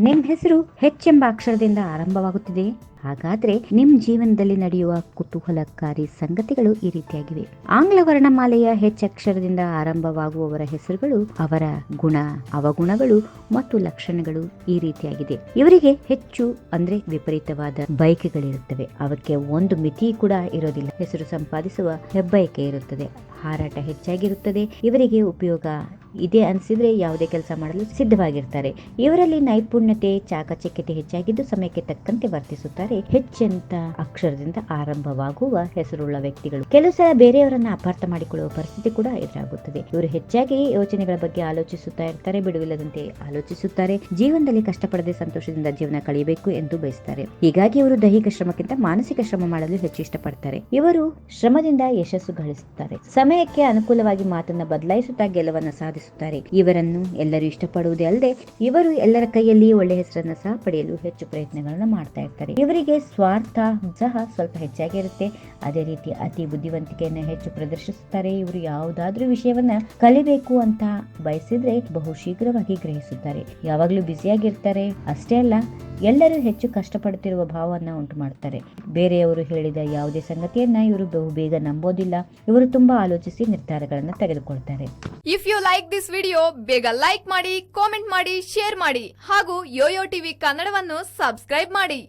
ನಿಮ್ ಹೆಸರು ಹೆಚ್ ಎಂಬ ಅಕ್ಷರದಿಂದ ಆರಂಭವಾಗುತ್ತಿದೆ. ಹಾಗಾದ್ರೆ ನಿಮ್ಮ ಜೀವನದಲ್ಲಿ ನಡೆಯುವ ಕುತೂಹಲಕಾರಿ ಸಂಗತಿಗಳು ಈ ರೀತಿಯಾಗಿವೆ. ಆಂಗ್ಲ ವರ್ಣಮಾಲೆಯ ಹೆಚ್ ಅಕ್ಷರದಿಂದ ಆರಂಭವಾಗುವವರ ಹೆಸರುಗಳು, ಅವರ ಗುಣ, ಅವಗುಣಗಳು ಮತ್ತು ಲಕ್ಷಣಗಳು ಈ ರೀತಿಯಾಗಿದೆ. ಇವರಿಗೆ ಹೆಚ್ಚು ಅಂದ್ರೆ ವಿಪರೀತವಾದ ಬಯಕೆಗಳಿರುತ್ತವೆ. ಅವಕ್ಕೆ ಒಂದು ಮಿತಿ ಕೂಡ ಇರೋದಿಲ್ಲ. ಹೆಸರು ಸಂಪಾದಿಸುವ ಹೆಬ್ಬಯಕೆ ಇರುತ್ತದೆ. ಹಾರಾಟ ಹೆಚ್ಚಾಗಿರುತ್ತದೆ. ಇವರಿಗೆ ಉಪಯೋಗ ಇದೆ ಅನಿಸಿದ್ರೆ ಯಾವುದೇ ಕೆಲಸ ಮಾಡಲು ಸಿದ್ಧವಾಗಿರ್ತಾರೆ. ಇವರಲ್ಲಿ ನೈಪುಣ್ಯತೆ, ಚಾಕಚಕ್ಯತೆ ಹೆಚ್ಚಾಗಿದ್ದು ಸಮಯಕ್ಕೆ ತಕ್ಕಂತೆ ವರ್ತಿಸುತ್ತಾರೆ. ಹೆಚ್ಚೆಂತ ಅಕ್ಷರದಿಂದ ಆರಂಭವಾಗುವ ಹೆಸರುಳ್ಳ ವ್ಯಕ್ತಿಗಳು. ಕೆಲವು ಸಲ ಬೇರೆಯವರನ್ನ ಅಪಾರ್ಥ ಮಾಡಿಕೊಳ್ಳುವ ಪರಿಸ್ಥಿತಿ ಕೂಡ ಎದುರಾಗುತ್ತದೆ. ಇವರು ಹೆಚ್ಚಾಗಿ ಯೋಚನೆಗಳ ಬಗ್ಗೆ ಆಲೋಚಿಸುತ್ತಾ ಇರ್ತಾರೆ, ಬಿಡುವಿಲ್ಲದಂತೆ ಆಲೋಚಿಸುತ್ತಾರೆ. ಜೀವನದಲ್ಲಿ ಕಷ್ಟಪಡದೆ ಸಂತೋಷದಿಂದ ಜೀವನ ಕಳೆಯಬೇಕು ಎಂದು ಬಯಸ್ತಾರೆ. ಹೀಗಾಗಿ ಇವರು ದೈಹಿಕ ಶ್ರಮಕ್ಕಿಂತ ಮಾನಸಿಕ ಶ್ರಮ ಮಾಡಲು ಹೆಚ್ಚು ಇಷ್ಟಪಡ್ತಾರೆ. ಇವರು ಶ್ರಮದಿಂದ ಯಶಸ್ಸು ಗಳಿಸುತ್ತಾರೆ. ಸಮಯಕ್ಕೆ ಅನುಕೂಲವಾಗಿ ಮಾತನ್ನ ಬದಲಾಯಿಸುತ್ತಾ ಗೆಲುವನ್ನು ಸಾಧಿಸುತ್ತಾರೆ ಇವರನ್ನು ಎಲ್ಲರೂ ಇಷ್ಟಪಡುವುದೇ ಅಲ್ಲದೆ ಇವರು ಎಲ್ಲರ ಕೈಯಲ್ಲಿ ಒಳ್ಳೆ ಹೆಸರನ್ನ ಸಹ ಪಡೆಯಲು ಹೆಚ್ಚು ಪ್ರಯತ್ನಗಳನ್ನು ಮಾಡ್ತಾ ಇರ್ತಾರೆ. ಇವರಿಗೆ ಸ್ವಾರ್ಥ ಸಹ ಸ್ವಲ್ಪ ಹೆಚ್ಚಾಗಿರುತ್ತೆ ಅದೇ ರೀತಿ ಅತಿ ಬುದ್ಧಿವಂತಿಕೆಯನ್ನು ಹೆಚ್ಚು ಪ್ರದರ್ಶಿಸುತ್ತಾರೆ. ಇವರು ಯಾವುದಾದ್ರೂ ವಿಷಯವನ್ನ ಕಲಿಬೇಕು ಅಂತ ಬಯಸಿದ್ರೆ ಬಹು ಶೀಘ್ರವಾಗಿ ಗ್ರಹಿಸುತ್ತಾರೆ. ಯಾವಾಗಲೂ ಬ್ಯುಸಿಯಾಗಿರ್ತಾರೆ. ಅಷ್ಟೇ ಅಲ್ಲ ಎಲ್ಲರೂ ಹೆಚ್ಚು ಕಷ್ಟಪಡುತ್ತಿರುವ ಭಾವವನ್ನು ಉಂಟು ಮಾಡ್ತಾರೆ. ಬೇರೆಯವರು ಹೇಳಿದ ಯಾವುದೇ ಸಂಗತಿಯನ್ನ ಇವರು ಬಹು ಬೇಗ ನಂಬೋದಿಲ್ಲ. ಇವರು ತುಂಬಾ ಆಲೋಚಿಸಿ ನಿರ್ಧಾರಗಳನ್ನು ತೆಗೆದುಕೊಳ್ತಾರೆ. If you like this video ಬೇಗ ಲೈಕ್ ಮಾಡಿ ಕಾಮೆಂಟ್ ಮಾಡಿ ಶೇರ್ ಮಾಡಿ ಹಾಗೂ ಯೋಯೋ ಟಿವಿ ಕನ್ನಡವನ್ನು ಸಬ್ಸ್ಕ್ರೈಬ್ ಮಾಡಿ.